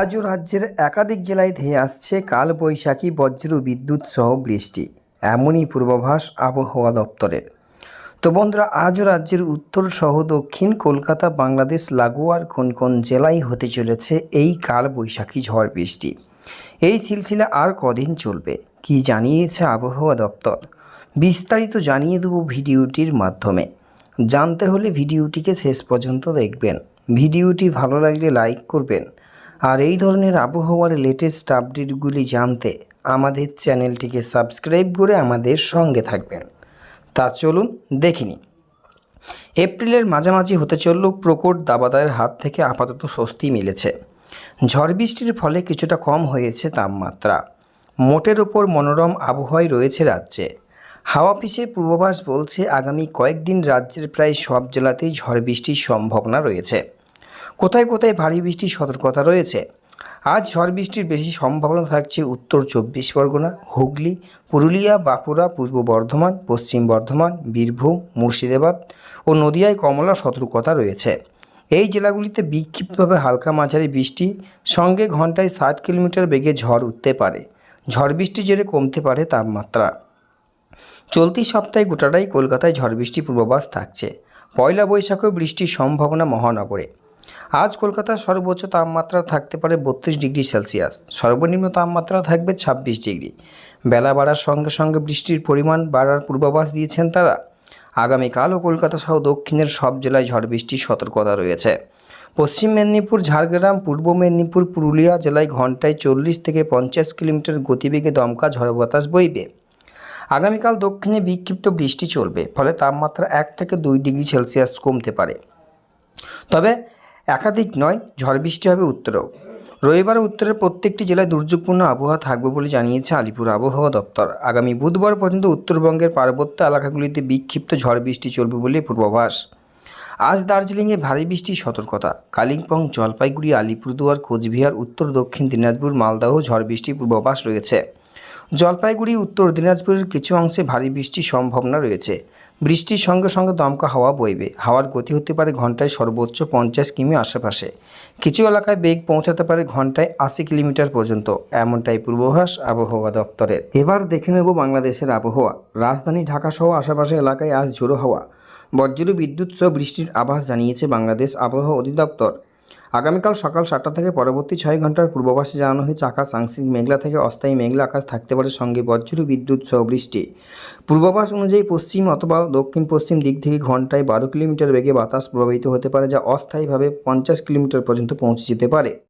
আজও রাজ্যের একাধিক জেলায় ধেয়ে আসছে কালবৈশাখী বজ্র বিদ্যুৎ সহ বৃষ্টি। এমনই পূর্বাভাস আবহাওয়া দপ্তরের। তো বন্ধুরা, আজও রাজ্যের উত্তর সহ দক্ষিণ কলকাতা, বাংলাদেশ, লাগোয়ার কোন কোন জেলায় হতে চলেছে এই কালবৈশাখী ঝড় বৃষ্টি? এই সিলসিলা আর কদিন চলবে, কি জানিয়েছে আবহাওয়া দপ্তর? বিস্তারিত জানিয়ে দেবো ভিডিওটির মাধ্যমে। জানতে হলে ভিডিওটিকে শেষ পর্যন্ত দেখবেন। ভিডিওটি ভালো লাগলে লাইক করবেন আর এই ধরনের আবহাওয়ার লেটেস্ট আপডেটগুলি জানতে আমাদের চ্যানেলটিকে সাবস্ক্রাইব করে আমাদের সঙ্গে থাকবেন। তা চলুন দেখিনি এপ্রিলের মাঝামাঝি হতে চলল প্রকট দাবাদারের হাত থেকে আপাতত স্বস্তি মিলেছে। ঝড় বৃষ্টির ফলে কিছুটা কম হয়েছে তাপমাত্রা। মোটের ওপর মনোরম আবহাওয়াই রয়েছে রাজ্যে। হাওয়া অফিসের পূর্বাভাস বলছে, আগামী কয়েকদিন রাজ্যের প্রায় সব জেলাতেই ঝড় বৃষ্টির সম্ভাবনা রয়েছে। কোথায় কোথায় ভারী বৃষ্টির সতর্কতা রয়েছে? আজ ঝড় বৃষ্টির বেশি সম্ভাবনা থাকছে উত্তর চব্বিশ পরগনা, হুগলি, পুরুলিয়া, বাঁকুড়া, পূর্ব বর্ধমান, পশ্চিম বর্ধমান, বীরভূম, মুর্শিদাবাদ ও নদিয়ায় কমলা সতর্কতা রয়েছে। এই জেলাগুলিতে বিক্ষিপ্তভাবে হালকা মাঝারি বৃষ্টি, সঙ্গে ঘন্টায় ষাট কিলোমিটার বেগে ঝড় উঠতে পারে। ঝড় বৃষ্টি জেরে কমতে পারে তাপমাত্রা। চলতি সপ্তাহে গোটাটাই কলকাতায় ঝড় বৃষ্টি পূর্বাভাস থাকছে। পয়লা বৈশাখেও বৃষ্টির সম্ভাবনা মহানগরে। আজ কলকাতার সর্বোচ্চ তাপমাত্রা থাকতে পারে বত্রিশ ডিগ্রি সেলসিয়াস। সর্বনিম্ন তাপমাত্রা থাকবে ছাব্বিশ ডিগ্রি। বেলা বাড়ার সঙ্গে সঙ্গে বৃষ্টির পরিমাণ বাড়ার পূর্বাভাস দিয়েছেন তারা। আগামীকালও কলকাতা সহ দক্ষিণের সব জেলায় ঝড় বৃষ্টির সতর্কতা রয়েছে। পশ্চিম মেদিনীপুর, ঝাড়গ্রাম, পূর্ব মেদিনীপুর, পুরুলিয়া জেলায় ঘন্টায় চল্লিশ থেকে পঞ্চাশ কিলোমিটার গতিবেগে দমকা ঝড় বাতাস বইবে। আগামীকাল দক্ষিণে বিক্ষিপ্ত বৃষ্টি চলবে, ফলে তাপমাত্রা এক থেকে দুই ডিগ্রি সেলসিয়াস কমতে পারে। তবে একাধিক নয়, ঝড় বৃষ্টি হবে উত্তরেও। রবিবার উত্তরের প্রত্যেকটি জেলায় দুর্যোগপূর্ণ আবহাওয়া থাকবে বলে জানিয়েছে আলিপুর আবহাওয়া দপ্তর। আগামী বুধবার পর্যন্ত উত্তরবঙ্গের পার্বত্য এলাকাগুলিতে বিক্ষিপ্ত ঝড় বৃষ্টি চলবে বলে পূর্বাভাস। আজ দার্জিলিংয়ে ভারী বৃষ্টির সতর্কতা। কালিম্পং, জলপাইগুড়ি, আলিপুরদুয়ার, কোচবিহার, উত্তর দক্ষিণ দিনাজপুর, মালদহ ঝড় বৃষ্টির পূর্বাভাস রয়েছে। জলপাইগুড়ি, উত্তর দিনাজপুরের কিছু অংশে ভারী বৃষ্টির সম্ভাবনা রয়েছে। বৃষ্টির সঙ্গে সঙ্গে দমকা হাওয়া বইবে। হাওয়ার গতি হতে পারে ঘন্টায় সর্বোচ্চ পঞ্চাশ কিমি আশেপাশে। কিছু এলাকায় বেগ পৌঁছাতে পারে ঘন্টায় আশি কিলোমিটার পর্যন্ত। এমনটাই পূর্বাভাস আবহাওয়া দপ্তরের। এবার দেখে নেব বাংলাদেশের আবহাওয়া। রাজধানী ঢাকা সহ আশেপাশে এলাকায় আজ ঝোড়ো হাওয়া। বজ্র, বিদ্যুৎ সহ বৃষ্টির আভাস জানিয়েছে বাংলাদেশ আবহাওয়া অধিদপ্তর। আগামীকাল সকাল সাতটা থেকে পরবর্তী ছয় ঘণ্টার পূর্বাভাসে জানানো হয়েছে, আকাশ আংশিক মেঘলা থেকে অস্থায়ী মেঘলা আকাশ থাকতে পারে। সঙ্গে বজ্র, বিদ্যুৎ, সহ বৃষ্টি। পূর্বাভাস অনুযায়ী পশ্চিম অথবা দক্ষিণ পশ্চিম দিক থেকে ঘন্টায় বারো কিলোমিটার বেগে বাতাস প্রবাহিত হতে পারে, যা অস্থায়ীভাবে পঞ্চাশ কিলোমিটার পর্যন্ত পৌঁছে যেতে পারে।